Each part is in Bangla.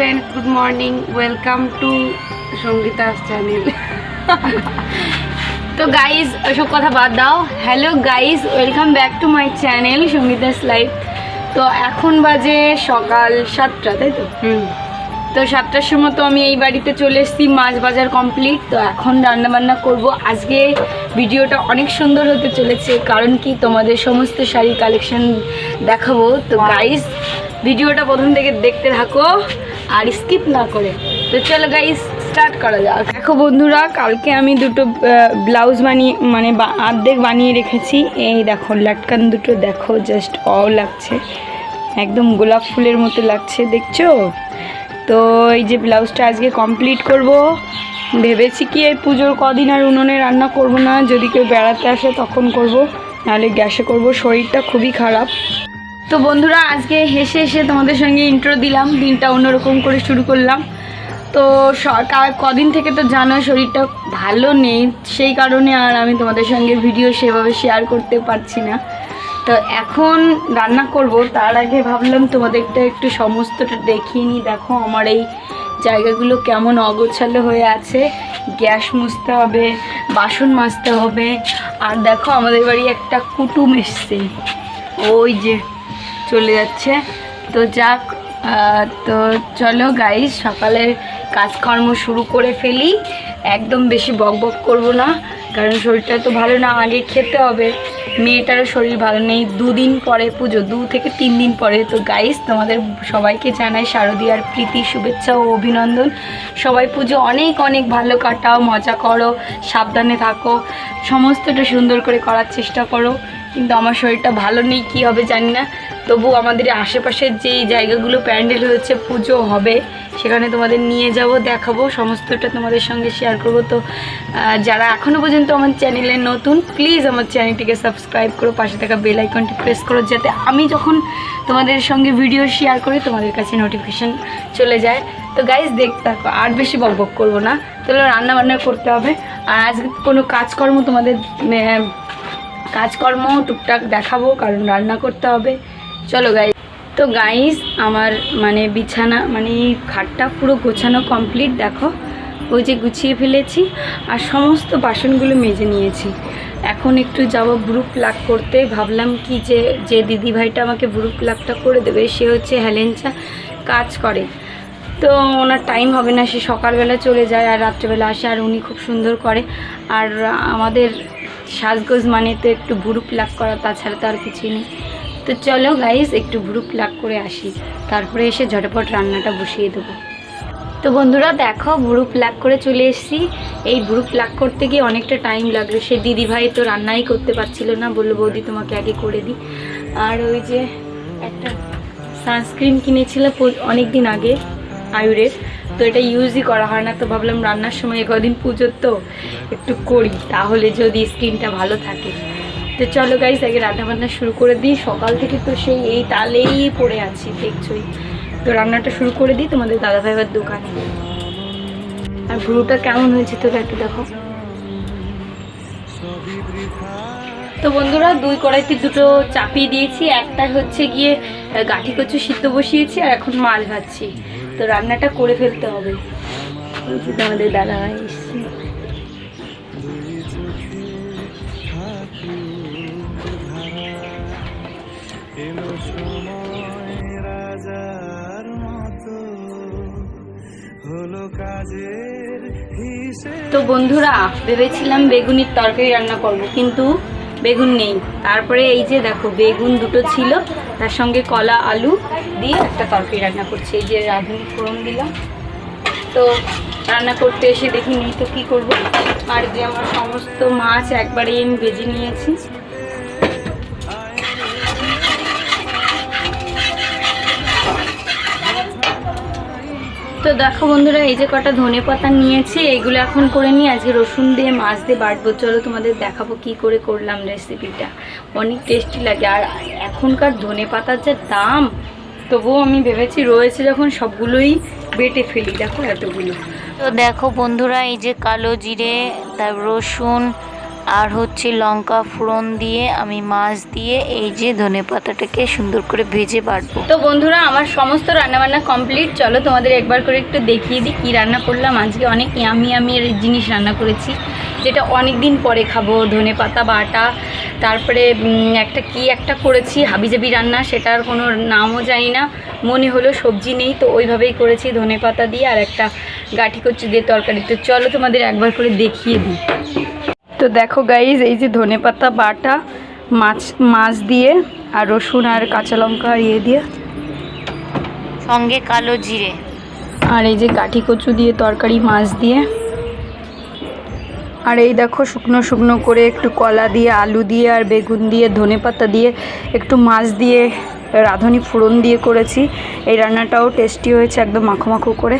Friends good morning welcome to Sangeeta's channel তো গাইজ ওসব কথা বাদ দাও। Hello guys welcome back to my channel Sangeeta's life তো এখন বাজে সকাল সাতটা তাই তো? হুম। তো সাতটার সময় তো আমি এই বাড়িতে চলে এসেছি মাছ বাজার কমপ্লিট তো এখন রান্না বান্না করব। আজকে ভিডিওটা অনেক সুন্দর হতে চলেছে কারণ কি তোমাদের সমস্ত শাড়ি কালেকশন দেখাবো। তো গাইজ ভিডিওটা প্রথম থেকে দেখতে থাকো। আর স্কিপ না করে। তো চলো গাইজ স্টার্ট করা যাক। দেখো বন্ধুরা, কালকে আমি দুটো ব্লাউজ বানিয়ে মানে অর্ধেক বানিয়ে রেখেছি। এই দেখো, লাটকান দুটো দেখো জাস্ট অও লাগছে। একদম গোলাপ ফুলের মতো লাগছে, দেখছ? তো এই যে ব্লাউজটা আজকে কমপ্লিট করব। ভেবেছি কি এই পুজোর কদিন আর উনুনে রান্না করব না। যদি কেউ বেড়াতে আসে তখন করব, নাহলে গ্যাসে করব। শরীরটা খুবই খারাপ। তো বন্ধুরা, আজকে হেসে হেসে তোমাদের সঙ্গে ইন্ট্রো দিলাম, দিনটা অন্যরকম করে শুরু করলাম। তো সরকার কদিন থেকে তো জানো, শরীরটা ভালো নেই, সেই কারণে আর আমি তোমাদের সঙ্গে ভিডিও সেভাবে শেয়ার করতে পারছি না। তো এখন রান্না করব, তার আগে ভাবলাম তোমাদেরটা একটু সমস্তটা দেখিয়ে নিই। দেখো, আমার এই জায়গাগুলো কেমন অগোছালো হয়ে আছে। গ্যাস মুছতে হবে, বাসন মাজতে হবে। আর দেখো, আমাদের বাড়ি একটা কুটুম এসছে। ওই যে চলে যাচ্ছে। তো যাক তো চলো গাইস সকালের কাজকর্ম শুরু করে ফেলি। একদম বেশি বক বক করব না, কারণ শরীরটা তো ভালো না, আগে খেতে হবে। মেয়েটারও শরীর ভালো নেই, দুদিন পরে পুজো, দু থেকে তিন দিন পরে। তো গাইস তোমাদের সবাইকে জানাই শারদীয়ার প্রীতি, শুভেচ্ছা ও অভিনন্দন। সবাই পুজো অনেক অনেক ভালো কাটাও, মজা করো, সাবধানে থাকো, সমস্তটা সুন্দর করে করার চেষ্টা করো। কিন্তু আমার শরীরটা ভালো নেই, কী হবে জানি না। তবু আমাদের আশেপাশের যেই জায়গাগুলো প্যান্ডেল হয়েছে, পুজো হবে, সেখানে তোমাদের নিয়ে যাব, দেখাবো, সমস্তটা তোমাদের সঙ্গে শেয়ার করব। তো যারা এখনও পর্যন্ত আমার চ্যানেলে নতুন প্লিজ আমার চ্যানেলটিকে সাবস্ক্রাইব করো, পাশে থাকা বেল আইকনটি প্রেস করো, যাতে আমি যখন তোমাদের সঙ্গে ভিডিও শেয়ার করি, তোমাদের কাছে নোটিফিকেশান চলে যায়। তো গাইজ দেখতে থাকো, আর বেশি বক বক করব না। তাহলে রান্না বান্না করতে হবে। আর আজকে কোনো কাজকর্ম তোমাদের কাজকর্ম টুকটাক দেখাবো, কারণ রান্না করতে হবে। চলো গাইজ তো গাইজ আমার মানে বিছানা মানে খাটটা পুরো গোছানো কমপ্লিট দেখো। ওই যে গুছিয়ে ফেলেছি আর সমস্ত বাসনগুলো মেজে নিয়েছি। এখন একটু যাব ব্রু প্লাগ করতে। ভাবলাম কি যে যে দিদিভাইটা আমাকে ব্রু প্লাগটা করে দেবে, সে হচ্ছে হেলেঞ্চা কাজ করে। তো ওনার টাইম হবে না, সে সকালবেলা চলে যায় আর রাত্রেবেলা আসে আর উনি খুব সুন্দর করে। আর আমাদের সাজগোজ মানে তো একটু ভুরু প্লাক করা, তাছাড়া তো আর কিছুই নেই। তো চলো গাইস একটু ভুরু প্লাক করে আসি। তারপরে এসে ঝটপট রান্নাটা বসিয়ে দেবো। তো বন্ধুরা, দেখো ভুরু প্লাক করে চলে এসেছি। এই ভুরু প্লাক করতে গিয়ে অনেকটা টাইম লাগল। সে দিদিভাই তো রান্নাই করতে পারছিল না, বলল, বৌদি, তোমাকে আগে করে দিই। আর ওই যে একটা সানস্ক্রিন কিনেছিল অনেক দিন আগে, আয়ুরের। তো এটা ইউজই করা হয় না, তো ভাবলাম রান্নার সময় কদিন পুজোর তো একটু করি। তাহলে যদি স্কিনটা ভালো থাকে। তো চলো গাইস আগে রান্না বান্না শুরু করে দিই। সকাল থেকে তো সেই এই তালেই পড়ে আছি, দেখছই। তো রান্নাটা শুরু করে দিই তোমাদের দাদা ভাইবার দোকানে। আর ভ্রুটা কেমন হয়েছে তোরা একটু দেখো। তো বন্ধুরা, দুই কড়াইতে দুটো চাপিয়ে দিয়েছি। একটা হচ্ছে গিয়ে গাঠি কচু সিদ্ধ বসিয়েছি, আর এখন মাছ ভাজছি। তো রান্নাটা করে ফেলতে হবে। তোমাদের দাদা ভাই তো বন্ধুরা, ভেবেছিলাম বেগুনির তরকারি রান্না করব, কিন্তু বেগুন নেই। তারপরে এই যে দেখো, বেগুন দুটো ছিল, তার সঙ্গে কলা, আলু দিয়ে একটা তরকারি রান্না করছি। এই যে রাঁধুনি ফোড়ন দিলাম। তো রান্না করতে এসে দেখি নেই তো কী করব। আর যে আমার সমস্ত মাছ একবারে আমি বেজে নিয়েছি। তো দেখো বন্ধুরা, এই যে কটা ধনে পাতা নিয়েছি, এইগুলো এখন করে নিই আজকে রসুন দিয়ে মাছ দিয়ে বাটবো। চলো তোমাদের দেখাবো কি করে করলাম রেসিপিটা অনেক টেস্টি লাগে। আর এখনকার ধনে পাতার যা দাম, তবুও আমি ভেবেছি রয়েছে যখন সবগুলোই বেটে ফেলি। দেখো এতগুলো। তো দেখো বন্ধুরা, এই যে কালো জিরে, তার রসুন আর হচ্ছে লঙ্কা ফোড়ন দিয়ে আমি মাছ দিয়ে এই যে ধনে পাতাটাকে সুন্দর করে ভেজে বাটবো। তো বন্ধুরা, আমার সমস্ত রান্নাবান্না কমপ্লিট। চলো তোমাদের একবার করে একটু দেখিয়ে দিই কী রান্না করলাম। আজকে অনেক ইয়ামি ইয়ামি জিনিস রান্না করেছি, যেটা অনেক দিন পরে খাব। ধনে পাতা, বাটা, তারপরে একটা কি একটা করেছি, হাবিজাবি রান্না, সেটার কোনো নামও জানি না। মনে হলো সবজি নেই, তো ওইভাবেই করেছি ধনে পাতা দিয়ে আর একটা গাঠি কচু দিয়ে তরকারি। তো চলো তোমাদের একবার করে দেখিয়ে দিই। তো দেখো গাইজ এই যে ধনে পাতা বাটা মাছ মাছ দিয়ে আর রসুন আর কাঁচা লঙ্কা ইয়ে দিয়ে। সঙ্গে কালো জিরে। আর এই যে কাঠি কচু দিয়ে তরকারি মাছ দিয়ে। আর এই দেখো শুকনো শুকনো করে একটু কলা দিয়ে আলু দিয়ে আর বেগুন দিয়ে ধনে পাতা দিয়ে একটু মাছ দিয়ে রাঁধুনি ফোড়ন দিয়ে করেছি। এই রান্নাটাও টেস্টি হয়েছে একদম মাখো মাখো করে।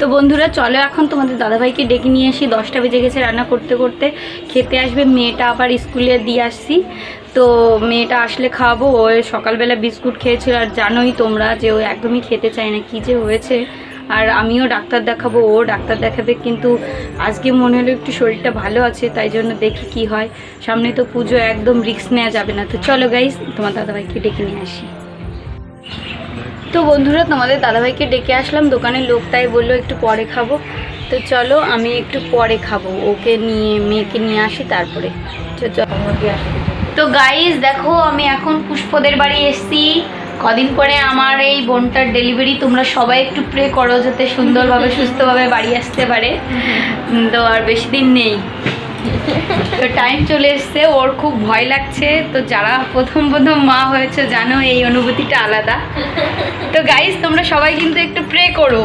তো বন্ধুরা, চলো এখন তোমাদের দাদাভাইকে ডেকে নিয়ে আসি। দশটা বেজে গেছে রান্না করতে করতে। খেতে আসবে মেয়েটা, আবার স্কুলে দিয়ে আসছি। তো মেয়েটা আসলে খাওয়াবো। ও সকালবেলা বিস্কুট খেয়েছিল। আর জানোই তোমরা যে ও একদমই খেতে চায় না, কী যে হয়েছে। আর আমিও ডাক্তার দেখাবো, ও ডাক্তার দেখাবে। কিন্তু আজকে মনে হলো একটু শরীরটা ভালো আছে, তাই জন্য দেখি কি হয়। সামনে তো পুজো, একদম রিক্স নেওয়া যাবে না। তো চলো গাইস তোমার দাদাভাইকে ডেকে নিয়ে আসি। তো বন্ধুরা, তোমাদের দাদাভাইকে ডেকে আসলাম, দোকানের লোক তাই বলল একটু পরে খাব। তো চলো, আমি একটু পরে খাব, ওকে নিয়ে, মেয়েকে নিয়ে আসি তারপরে। তো গাইজ দেখো, আমি এখন পুষ্পদের বাড়ি এসছি। কদিন পরে আমার এই বোনটার ডেলিভারি তোমরা সবাই একটু প্রে করো যাতে সুন্দরভাবে, সুস্থভাবে বাড়ি আসতে পারে। তো আর বেশি দিন নেই। তো টাইম চলে এসছে, ওর খুব ভয় লাগছে। তো যারা প্রথম প্রথম মা হয়েছে জানো, এই অনুভূতিটা আলাদা। তো গাইজ তোমরা সবাই কিন্তু একটু প্রে করো।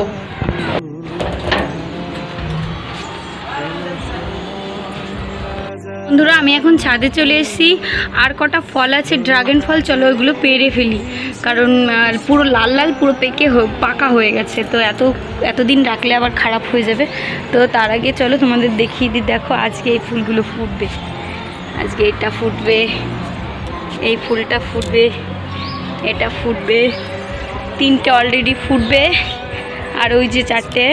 বন্ধুরা, আমি এখন ছাদে চলে এসেছি। আর কটা ফল আছে? ড্রাগন ফল, চলো ওইগুলো পেরে ফেলি। কারণ পুরো লাল লাল, পুরো পেকে পাকা হয়ে গেছে। তো এত, এতদিন রাখলে আবার খারাপ হয়ে যাবে। তো তার আগে চলো তোমাদের দেখিয়ে দিই, দেখো আজকে এই ফুলগুলো ফুটবে। আজকে এটা ফুটবে, এই ফুলটা ফুটবে, এটা ফুটবে, তিনটে অলরেডি ফুটবে। আর ওই যে চারটে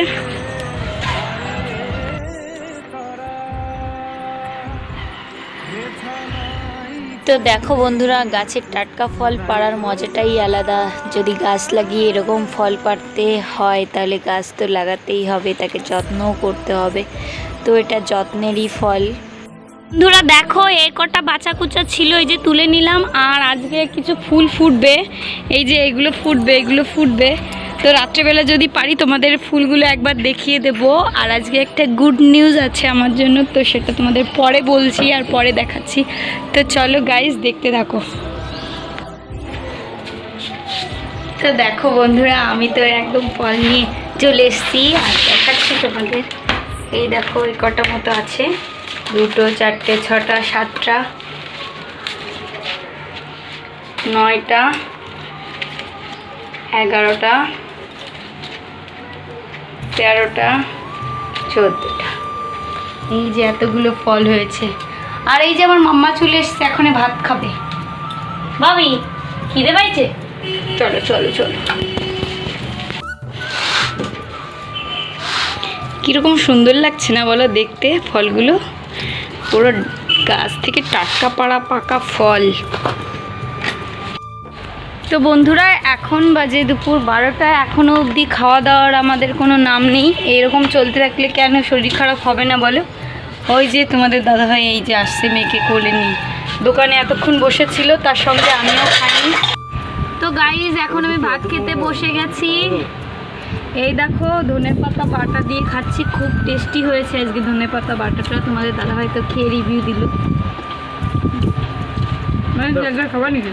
তো দেখো বন্ধুরা, গাছের টাটকা ফল পাড়ার মজাটাই আলাদা। যদি গাছ লাগিয়ে এরকম ফল পাড়তে হয়, তাহলে গাছ তো লাগাতেই হবে, তাকে যত্নও করতে হবে। তো এটা যত্নেরই ফল। বন্ধুরা, দেখো এ কটা বাচ্চা কুচা ছিল, এই যে তুলে নিলাম। আর আজকে কিছু ফুল ফুটবে। এই যে এগুলো ফুটবে এগুলো ফুটবে। তো রাত্রেবেলা যদি পারি তোমাদের ফুলগুলো একবার দেখিয়ে দেব। আর আজকে একটা গুড নিউজ আছে আমার জন্য, তো সেটা তোমাদের পরে বলছি আর পরে দেখাচ্ছি। তো চলো গাইজ দেখতে থাকো। তো দেখো বন্ধুরা, আমি তো একদম ফল নিয়ে চলে এসেছি, আর দেখাচ্ছি তোমাদের। এই দেখো, এই কটা মতো আছে। দুটো, চারটে, ছটা, সাতটা, নয়টা, এগারোটা তেরোটা, চোদ্দোটা। এই যে এতগুলো ফল হয়েছে। আর এই যে আমার মাম্মা চলে এসছে এখনই ভাত খাবে। ভাবি, খিদে পাইছে? চলো চলো চলো। কীরকম সুন্দর লাগছে না বলো দেখতে ফলগুলো? পুরো গাছ থেকে টাটকা পাড়া পাকা ফল। তো বন্ধুরা, এখন বাজে দুপুর বারোটা। এখনও অবধি খাওয়া দাওয়ার আমাদের কোনো নাম নেই। এরকম চলতে থাকলে কেন শরীর খারাপ হবে না বলো? ওই যে তোমাদের দাদাভাই এই যে আসছে মেয়েকে কোলে নিয়ে। দোকানে এতক্ষণ বসেছিল, তার সঙ্গে আমিও খাইনি। তো গাইজ এখন আমি ভাত খেতে বসে গেছি। এই দেখো, ধনে পাতা বাটা দিয়ে খাচ্ছি। খুব টেস্টি হয়েছে আজকে ধনে পাতা বাটাটা। তোমাদের দাদাভাই তো খেয়ে রিভিউ দিল। খাবার নাকি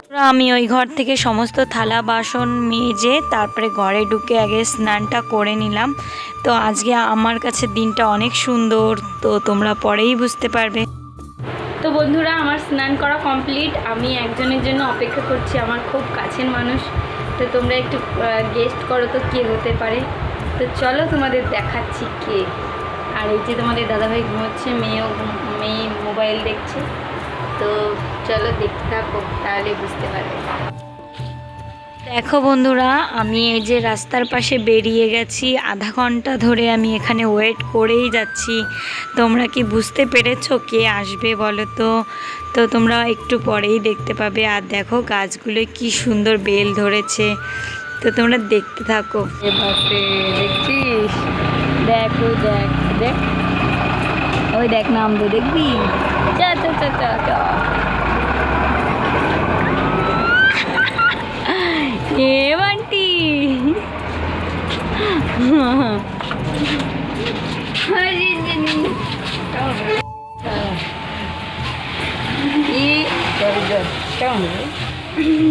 আমি ওই ঘর থেকে সমস্ত থালা, বাসন মেজে তারপরে ঘরে ঢুকে আগে স্নানটা করে নিলাম। তো আজকে আমার কাছে দিনটা অনেক সুন্দর, তো তোমরা পরেই বুঝতে পারবে। তো বন্ধুরা, আমার স্নান করা কমপ্লিট। আমি একজনের জন্য অপেক্ষা করছি, আমার খুব কাছের মানুষ। তো তোমরা একটু গেস্ট করো তো কে হতে পারে। তো চলো তোমাদের দেখাচ্ছি কে। আর এই যে তোমাদের দাদাভাই ঘুমোচ্ছে, মেয়েও মেয়ে মোবাইল দেখছে। তো চলো দেখতে থাকো তাহলে বুঝতে পারবে। দেখো বন্ধুরা আমি এই যে রাস্তার পাশে বেরিয়ে গেছি আধা ঘণ্টা ধরে আমি এখানে ওয়েট করেই যাচ্ছি। তোমরা কি বুঝতে পেরেছ কে আসবে বলো তো? তো তোমরা একটু পরেই দেখতে পাবে। আর দেখো গাছগুলো কি সুন্দর বেল ধরেছে। তো তোমরা দেখতে থাকো। দেখছিস? দেখ দেখ দেখ। ওই দেখ নাম তো দেখবি? চা চা চা চা চা এ বান্টি।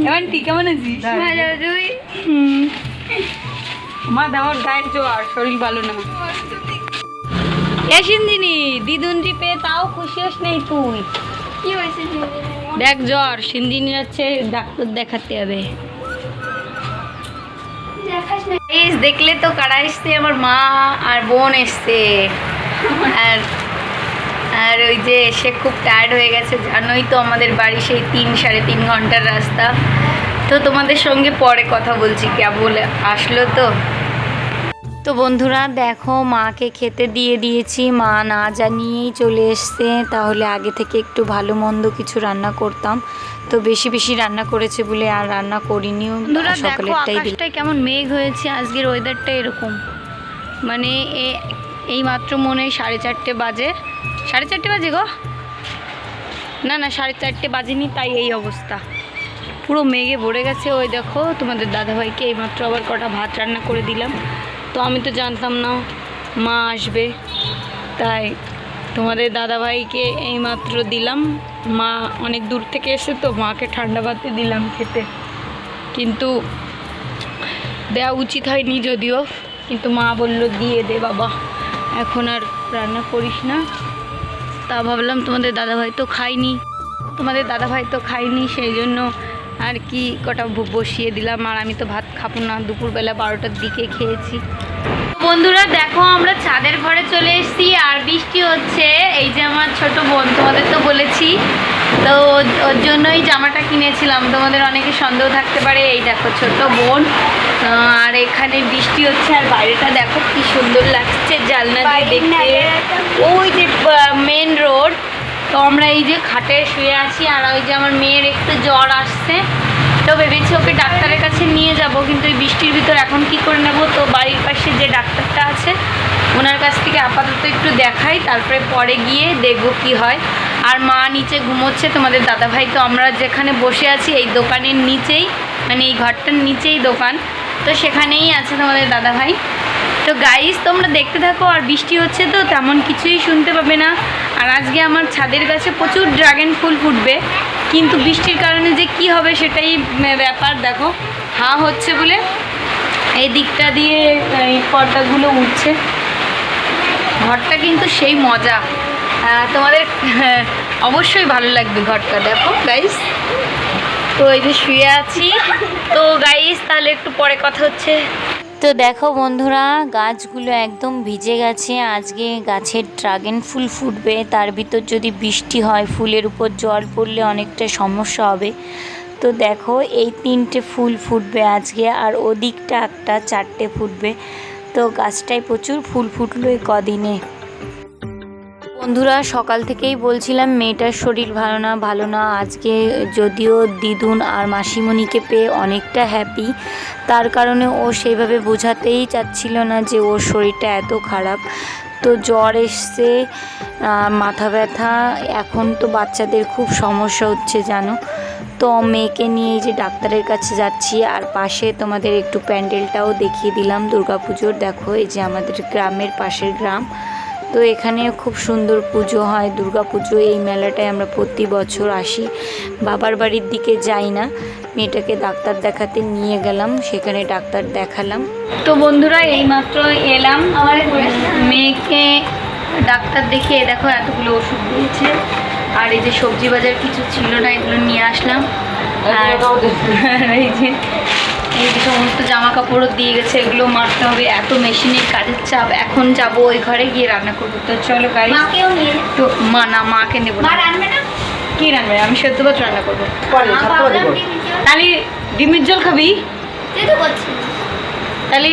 বান্টি কেমন আছিস? মা দেওয়ার গায়ের জোয়ার শরীর ভালো না। এসিন দিনি দিদুনজি পেয়ে তাও খুশি হস নেই তুই। কি হয়েছে দেখ জ্বর সিন্দিনি ডাক্তার দেখাতে হবে। দেখলে তো কারা এসছে? আমার মা আর বোন এসছে। আর আর ওই যে সে খুব টায়ার্ড হয়ে গেছে। জানোই তো আমাদের বাড়ি সেই তিন সাড়ে তিন ঘণ্টার রাস্তা। তো তোমাদের সঙ্গে পরে কথা বলছি কেবল আসলো তো? তো বন্ধুরা দেখো মাকে খেতে দিয়ে দিয়েছি। মা না জানিয়েই চলে এসছে তাহলে আগে থেকে একটু ভালো মন্দ কিছু রান্না করতাম। তো বেশি বেশি রান্না করেছে বলে আর রান্না করিনিও সকালেরটাই কেমন মেঘ হয়েছে আজকের ওয়েদারটা এরকম। মানে এই মাত্র মনে হয় সাড়ে চারটে বাজে। সাড়ে চারটে বাজে গো? না না সাড়ে চারটে বাজেনি তাই এই অবস্থা। পুরো মেঘে ভরে গেছে। ওই দেখো তোমাদের দাদাভাইকে এইমাত্র আবার কটা ভাত রান্না করে দিলাম। তো আমি তো জানতাম না, মা আসবে। তাই তোমাদের দাদাভাইকে এইমাত্র দিলাম। মা অনেক দূর থেকে এসে তো মাকে ঠান্ডা ভাতে দিলাম খেতে। কিন্তু দেওয়া উচিত হয়নি যদিও। কিন্তু মা বলল, দিয়ে দে বাবা, এখন আর রান্না করিস না। তা ভাবলাম তোমাদের দাদাভাই তো খাইনি তোমাদের দাদাভাই তো খাইনি সেই জন্য আর কি কটা বসিয়ে দিলাম আর আমি তো ভাত খাব না। দুপুরবেলা বারোটার দিকে খেয়েছি। বন্ধুরা দেখো আমরা ছাদের ঘরে চলে এসেছি আর বৃষ্টি হচ্ছে। এই যে আমার ছোট বোন তোমাদের তো বলেছি। তো ওর- জন্যই জামাটা কিনেছিলাম। তোমাদের অনেকে সন্দেহ থাকতে পারে এই দেখো ছোট বোন। আর এখানে বৃষ্টি হচ্ছে আর বাইরেটা দেখো কি সুন্দর লাগছে জানলা দিয়ে দেখতে। ওই যে মেন রোড তো আমরা এই যে খাটে শুয়ে আছি, আর ওই যে আমার মেয়ের একটু জ্বর আসছে, তো ভেবেছি ওকে ডাক্তারের কাছে নিয়ে যাব, কিন্তু এই বৃষ্টির ভিতর এখন কি করে নেব? তো বাড়ির পাশে যে ডাক্তারটা আছে ওনার কাছ থেকে আপাতত একটু দেখাই, তারপরে পরে গিয়ে দেখব কি হয়। আর মা নিচে ঘুমোচ্ছে, তোমাদের দাদাভাই তো আমরা যেখানে বসে আছি, এই দোকানের নিচেই মানে এই ঘরটার নিচেই দোকান, তো সেখানেই আছে তোমাদের দাদাভাই। তো গাইস তোমরা দেখতে থাকো, আর বৃষ্টি হচ্ছে তো, তেমন কিছুই শুনতে পাবে না। আর আজকে আমার ছাদের কাছে প্রচুর ড্রাগন ফুল ফুটবে, কিন্তু বৃষ্টির কারণে যে কি হবে সেটাই ব্যাপার, দেখো। হাঁ হচ্ছে বলে এই দিকটা দিয়ে, এই পর্দাগুলো উঠছে। ঘরটা কিন্তু সেই মজা। তোমাদের, অবশ্যই ভালো লাগবে ঘরটা, দেখো গাইস তো এই যে শুয়ে আছি। তো গাইস তাহলে একটু পরে কথা হচ্ছে। তো দেখো বন্ধুরা, গাছগুলো একদম ভিজে গেছে। আজকে গাছের ড্রাগন ফুল ফুটবে। তার ভিতর যদি বৃষ্টি হয়, ফুলের উপর জল পড়লে অনেকটা সমস্যা হবে। তো দেখো, এই তিনটে ফুল ফুটবে আজকে, আর ওদিকটা একটা চারটে ফুটবে। তো গাছটায় প্রচুর ফুল ফুটলো এই কদিনে। বন্ধুরা, সকাল থেকেই বলছিলাম মেয়েটার শরীর ভালো না ভালো না। আজকে যদিও দিদুন আর মাসিমণিকে পেয়ে অনেকটা হ্যাপি তার কারণে ও সেইভাবে বোঝাতেই চাচ্ছিল না যে ওর শরীরটা এত খারাপ। তো জ্বর এসছে মাথা ব্যথা। এখন তো বাচ্চাদের খুব সমস্যা হচ্ছে, জানো? তো মেয়েকে নিয়ে যে ডাক্তারের কাছে যাচ্ছি, আর পাশে তোমাদের একটু প্যান্ডেলটাও দেখিয়ে দিলাম দুর্গাপুজোর। দেখো, এই যে আমাদের গ্রামের পাশের গ্রাম। তো এখানে খুব সুন্দর পুজো হয় দুর্গা পুজো। এই মেলাটায় আমরা প্রতি বছর আসি। বাবার বাড়ির দিকে যাই না। মেয়েটাকে ডাক্তার দেখাতে নিয়ে গেলাম সেখানে ডাক্তার দেখালাম। তো বন্ধুরা এইমাত্র এলাম। আমার মেয়েকে ডাক্তার দেখে দেখো এতগুলো ওষুধ দিয়েছে। আর এই যে সবজি বাজার কিছু ছিল না এগুলো নিয়ে আসলাম। আর এই যে এই সমস্ত জামা কাপড়ও দিয়ে গেছে এগুলো মারতে হবে। এত মেশিনের কাজের চাপ এখন যাব ওই ঘরে গিয়ে রান্না করব। তো চলো নে। তো মা না মাকে নেব কি রান্না আমি সেদ্ধ ভাত রান্না করব। তাহলে ডিমের জল খাবি? তাহলে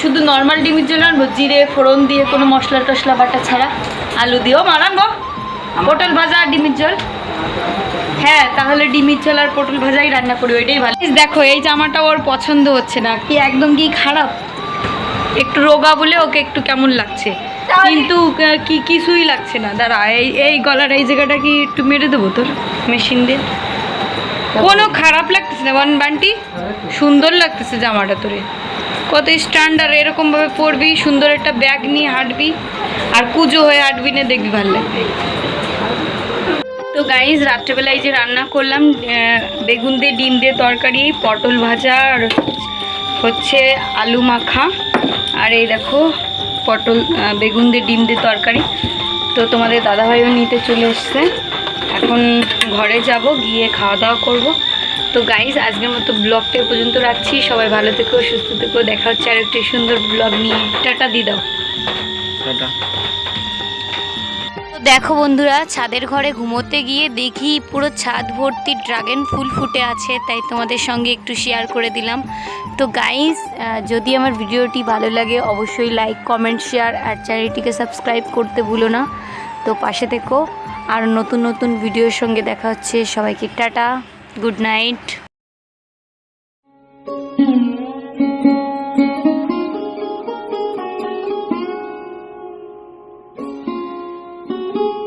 শুধু নর্মাল ডিমের জল আনব জিরে ফোড়ন দিয়ে কোনো মশলা টশলা বাটা ছাড়া। আলু দিয়েও মার আনব পটল ভাজা আর ডিমের জল। হ্যাঁ তাহলে ডিমের জল আর পটল ভাজাই রান্না করি ওইটাই ভালো। দেখো এই জামাটা ওর পছন্দ হচ্ছে না কি একদম কি খারাপ? একটু রোগা বলে ওকে একটু কেমন লাগছে? কিন্তু কি কিছুই লাগছে না। দাঁড়া এই এই গলার এই জায়গাটা কি একটু মেরে দেবো তোর মেশিন দিয়ে? কোনো খারাপ লাগতেছে না বান বান্টি? সুন্দর লাগতেছে জামাটা তোরে। কত স্ট্যান্ডার্ড এরকমভাবে পরবি সুন্দর একটা ব্যাগ নিয়ে হাঁটবি আর কুজো হয়ে হাঁটবি না দেখবি ভালো লাগবে। তো গাইজ রাত্রেবেলায় যে রান্না করলাম বেগুন দিয়ে, ডিম দিয়ে তরকারি, পটল ভাজা, আর হচ্ছে আলু মাখা, আর এই দেখো পটল বেগুন দিয়ে, ডিম দিয়ে তরকারি। তো তোমাদের দাদাভাইও নিতে চলে এসছে। এখন ঘরে যাব, গিয়ে খাওয়া দাওয়া করব। তো গাইজ আজকের মতো ব্লগটা পর্যন্ত রাখছি। সবাই ভালো থেকো, সুস্থ থেকো। দেখা হচ্ছে আর একটি সুন্দর ব্লগ নিয়ে। টাটা দিয়ে দাও টাটা। দেখো বন্ধুরা, ছাদের ঘরে ঘুমোতে গিয়ে দেখি পুরো ছাদ ভর্তি ড্রাগন ফুল ফুটে আছে, তাই তোমাদের সঙ্গে একটু শেয়ার করে দিলাম। তো গাইস যদি আমার ভিডিওটি ভালো লাগে, অবশ্যই লাইক কমেন্ট শেয়ার আর চ্যানেলটিকে সাবস্ক্রাইব করতে ভুলো না। তো পাশে থেকো, আর নতুন নতুন ভিডিওর সঙ্গে দেখা হচ্ছে। সবাইকে টাটা গুড নাইট